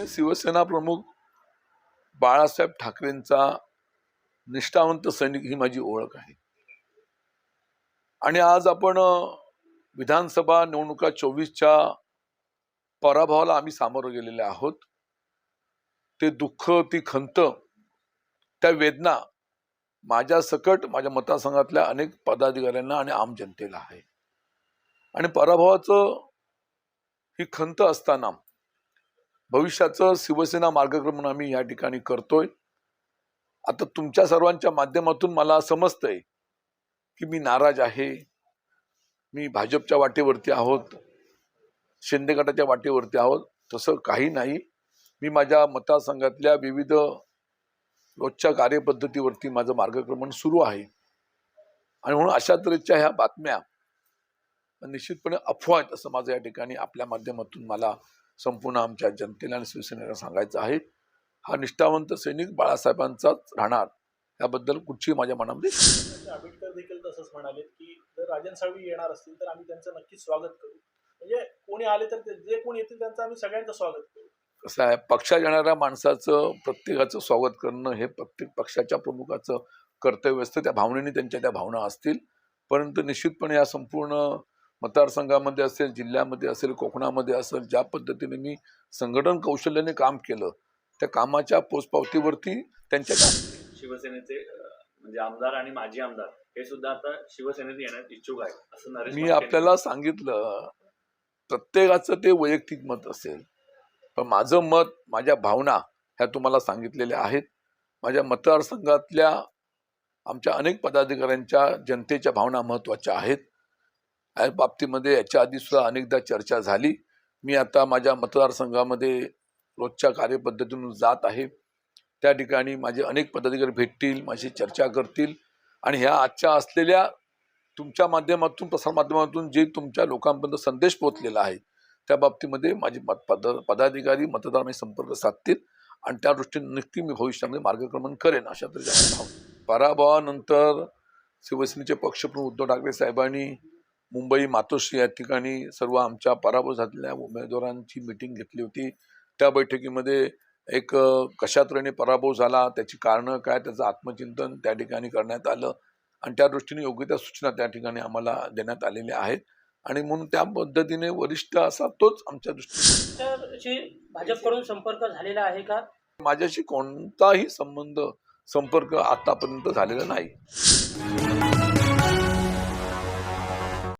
मी शिवसेना प्रमुख बाळासाहेब ठाकरेंचा निष्ठावंत सैनिक ही माझी ओळख आहे. आणि आज आपण विधानसभा निवडणुका चोवीसच्या पराभवाला आम्ही सामोरं गेलेले आहोत. ते दुःख ती खंत त्या वेदना माझ्या सकट माझ्या मतदारसंघातल्या अनेक पदाधिकाऱ्यांना आणि आम जनतेला आहे. आणि पराभवाचं ही खंत असताना भविष्याचं शिवसेना मार्गक्रमण आम्ही या ठिकाणी करतोय. आता तुमच्या सर्वांच्या माध्यमातून मला समजतंय की मी नाराज आहे. मी भाजपच्या वाटेवरती आहोत. शिंदे गटाच्या वाटेवरती आहोत. तसं काही नाही. मी माझ्या मतदारसंघातल्या विविध रोजच्या कार्यपद्धतीवरती माझं मार्गक्रमण सुरू आहे. आणि म्हणून अशा तऱ्हेच्या ह्या बातम्या निश्चितपणे अफवा आहेत असं माझं या ठिकाणी आपल्या माध्यमातून मला संपूर्ण आमच्या जनतेला आणि शिवसेनेला सांगायचं आहे. हा निष्ठावंत सैनिक बाळासाहेबांचाच राहणार याबद्दल कुठची माझ्या मनामध्ये आंबेडकर देखील तसंच म्हणाले की जर राजन साळवी येणार असतील तर आम्ही त्यांचं नक्कीच स्वागत करू. म्हणजे कोणी आले तर जे कोणी येतील त्यांचं आम्ही सगळ्यांचं स्वागत करू. कसं आहे पक्षात येणाऱ्या माणसाचं प्रत्येकाचं स्वागत करणं हे प्रत्येक पक्षाच्या प्रमुखाचं कर्तव्य असतं. त्या भावनेने त्यांच्या त्या भावना असतील. परंतु निश्चितपणे या संपूर्ण मतदारसंघामध्ये असेल जिल्ह्यामध्ये असेल कोकणामध्ये असेल ज्या पद्धतीने मी संघटन कौशल्याने काम केलं त्या कामाच्या पोचपावतीवरती त्यांच्या शिवसेनेचे म्हणजे आमदार आणि माजी आमदार हे सुद्धा आता शिवसेनेत येण्यास इच्छुक आहे असं मी. आपल्याला सांगितलं प्रत्येकाचं ते वैयक्तिक मत असेल. पण माझं मत माझ्या भावना ह्या तुम्हाला सांगितलेल्या आहेत. माझ्या मतदारसंघातल्या आमच्या अनेक पदाधिकाऱ्यांच्या जनतेच्या भावना महत्त्वाच्या आहेत. या बाबतीमध्ये याच्या आधी सुद्धा अनेकदा चर्चा झाली. मी आता माझ्या मतदारसंघामध्ये रोजच्या कार्यपद्धतीतून जात आहे. त्या ठिकाणी माझे अनेक पदाधिकारी भेटतील माझी चर्चा करतील आणि ह्या आजच्या असलेल्या तुमच्या माध्यमातून प्रसारमाध्यमातून जे तुमच्या लोकांपर्यंत संदेश पोहोचलेला आहे त्या बाबतीमध्ये माझे मत पद पदाधिकारी मतदार माझे संपर्क साधतील आणि त्या दृष्टीने नक्की मी भविष्यामध्ये मार्गक्रमण करेन अशा तऱ्हेच्या पराभवानंतर शिवसेनेचे पक्षप्रमुख उद्धव ठाकरे साहेबांनी मुंबई मातोश्री या ठिकाणी सर्व आमच्या पराभव झालेल्या उमेदवारांची मिटिंग घेतली होती. त्या बैठकीमध्ये एक कशा तऱ्हेने पराभव झाला त्याची कारणं काय त्याचं आत्मचिंतन त्या ठिकाणी करण्यात आलं आणि त्या दृष्टीने योग्य त्या सूचना त्या ठिकाणी आम्हाला देण्यात आलेल्या आहेत. आणि म्हणून त्या पद्धतीने वरिष्ठ असा तोच आमच्या दृष्टीने भाजपकडून संपर्क झालेला आहे का? माझ्याशी कोणताही संबंध संपर्क आतापर्यंत झालेला नाही.